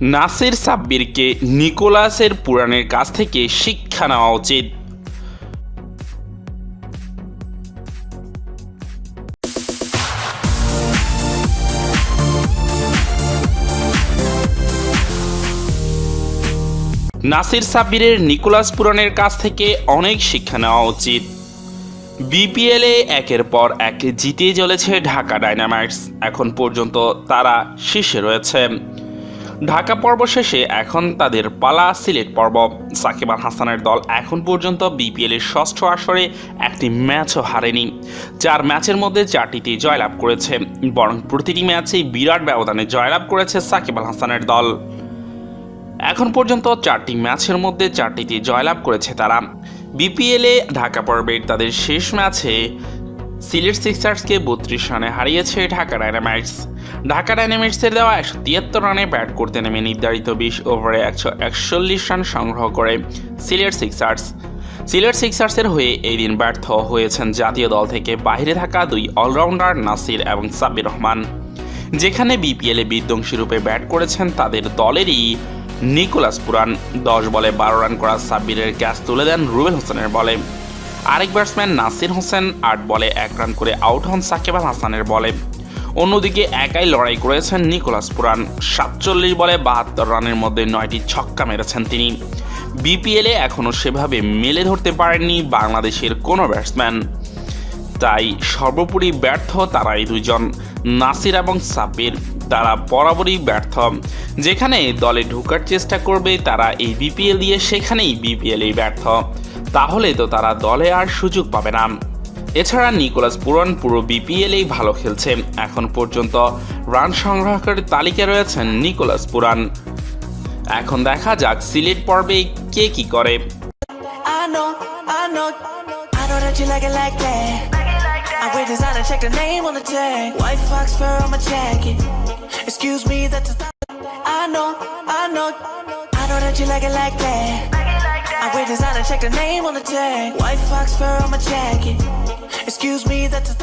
নাসির সাব্বিরকে নিকোলাসের পুরাণের কাছ থেকে শিক্ষা নেওয়া উচিত। নাসির সাব্বিরের নিকোলাস পুরাণের কাছ থেকে অনেক শিক্ষা নেওয়া উচিত। বিপিএলে একের পর এক জিতিয়ে চলেছে ঢাকা ডাইনামাইটস এখন পর্যন্ত তারা শীর্ষে রয়েছে। ঢাকা পর্ব শেষে এখন তাদের পালা সিলেট পর্ব। সাকিব আল হাসানের দল এখন পর্যন্ত বিপিএলের ষষ্ঠ আসরে একটি ম্যাচও হারেনি। চার ম্যাচের মধ্যে চারটিতে জয়লাভ করেছে। বরং প্রতিটি ম্যাচেই বিরাট ব্যবধানে জয়লাভ করেছে সাকিব আল হাসানের দল। এখন পর্যন্ত চারটি ম্যাচের মধ্যে চারটিতে জয়লাভ করেছে তারা। বিপিএলে ঢাকা পর্বের তাদের শেষ ম্যাচে সিলেট সিক্সার্সকে বত্রিশ রানে হারিয়েছে ঢাকা ডায়নামাইটস। ঢাকা ডায়নামাইটসের দেওয়া একশো তিয়াত্তর রানে ব্যাট করতে নেমে নির্ধারিত বিশ ওভারে একশো একচল্লিশ রান সংগ্রহ করে সিলেট সিক্সার্স। সিলেট সিক্সার্সের হয়ে এই দিন ব্যর্থ হয়েছেন জাতীয় দল থেকে বাইরে থাকা দুই অলরাউন্ডার নাসির এবং সাব্বির রহমান। যেখানে বিপিএলে বিধ্বংসী রূপে ব্যাট করেছেন তাদের দলেরই নিকোলাস পুরান। দশ বলে বারো রান করা সাব্বিরের ক্যাচ তুলে দেন রুবেল হোসেনের বলে। আরেক ব্যাটসম্যান নাসির হোসেন আট বলে এক রান করে আউট হন সাকিব আল হাসানের বলে। অন্যদিকে একাই লড়াই করেছেন নিকোলাস পুরান, সাতচল্লিশ বলে বাহাত্তর রানের মধ্যে নয়টি ছক্কা মেরেছেন তিনি। বিপিএলে এখনও সেভাবে মেলে ধরতে পারেননি বাংলাদেশের কোনো ব্যাটসম্যান। তাই সর্বোপরি ব্যর্থ তারা এই দুজন নাসির এবং সাব্বির। তারা বরাবরই ব্যর্থ। যেখানে দলে ঢোকার চেষ্টা করবে তারা এই বিপিএল দিয়ে, সেখানেই বিপিএলেই ব্যর্থ। তাহলে তো তারা দলে আর সুযোগ পাবে না। এছাড়া নিকোলাস পুরন পুরো বিপিএলেই ভালো খেলছে। এখন পর্যন্ত রান সংগ্রহকারী তালিকায় রয়েছেন নিকোলাস পুরান এখন দেখা যাক সিলেট পর্বে কে কি করে। I know, I know, I know that you like it like that. Wear designer, check the name on the tag. White fox fur on my jacket. Excuse me, that's a